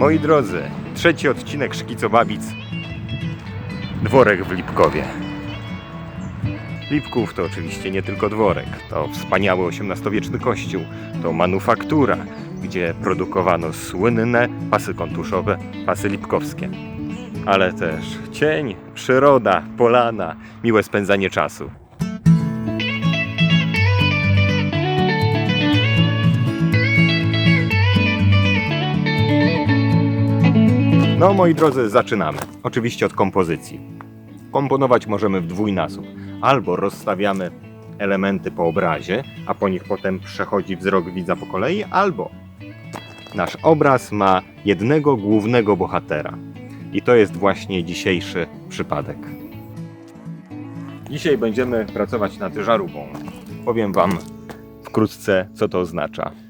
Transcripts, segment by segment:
Moi drodzy, trzeci odcinek Szkicobabic. Dworek w Lipkowie. Lipków to oczywiście nie tylko dworek, to wspaniały XVIII-wieczny kościół, to manufaktura, gdzie produkowano słynne pasy kontuszowe, pasy lipkowskie. Ale też cień, przyroda, polana, miłe spędzanie czasu. No, moi drodzy, zaczynamy. Oczywiście od kompozycji. Komponować możemy w dwójnasób. Albo rozstawiamy elementy po obrazie, a po nich potem przechodzi wzrok widza po kolei, albo nasz obraz ma jednego głównego bohatera. I to jest właśnie dzisiejszy przypadek. Dzisiaj będziemy pracować nad żarówką. Powiem Wam wkrótce, co to oznacza.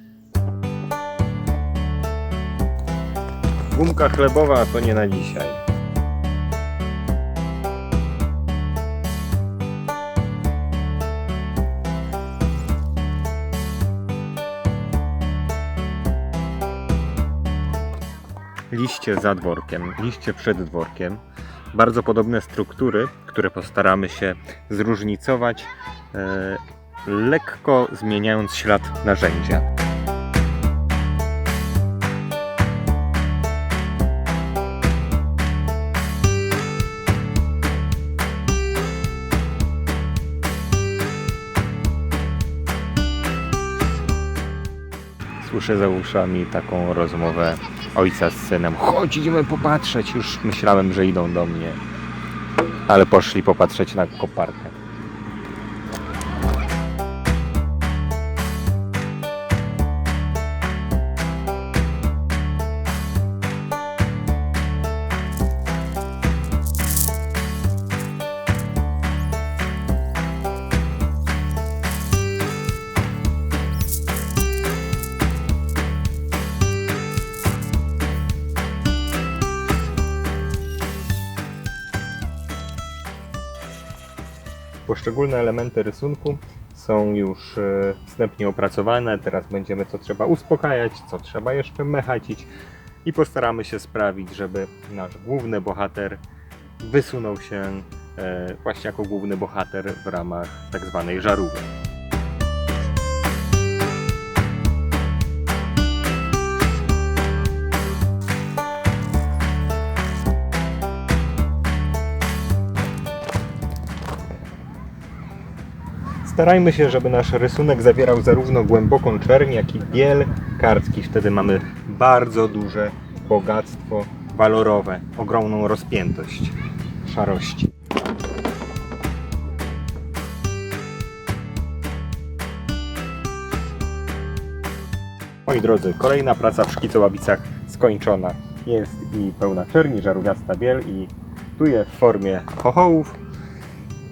Gumka chlebowa to nie na dzisiaj. Liście za dworkiem, liście przed dworkiem. Bardzo podobne struktury, które postaramy się zróżnicować, e, lekko zmieniając ślad narzędzia. Słyszę za uszami taką rozmowę ojca z synem. Chodź, idziemy popatrzeć. Już myślałem, że idą do mnie. Ale poszli popatrzeć na koparkę. Poszczególne elementy rysunku są już e, wstępnie opracowane. Teraz będziemy co trzeba uspokajać, co trzeba jeszcze mechacić i postaramy się sprawić, żeby nasz główny bohater wysunął się e, właśnie jako główny bohater w ramach tak zwanej żarówy. Starajmy się, żeby nasz rysunek zawierał zarówno głęboką czerń, jak i biel kartki. Wtedy mamy bardzo duże bogactwo walorowe, ogromną rozpiętość szarości. Moi drodzy, kolejna praca w Szkicołabicach skończona. Jest i pełna czerni, żarówiasta biel i tu je w formie chochołów.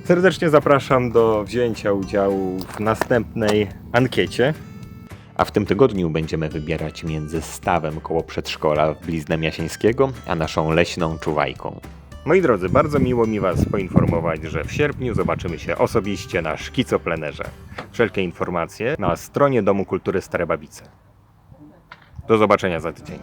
Serdecznie zapraszam do wzięcia udziału w następnej ankiecie. A w tym tygodniu będziemy wybierać między stawem koło przedszkola w bliznę Jasieńskiego, a naszą leśną czuwajką. Moi drodzy, bardzo miło mi Was poinformować, że w sierpniu zobaczymy się osobiście na szkicoplenerze. Wszelkie informacje na stronie Domu Kultury Stare Babice. Do zobaczenia za tydzień.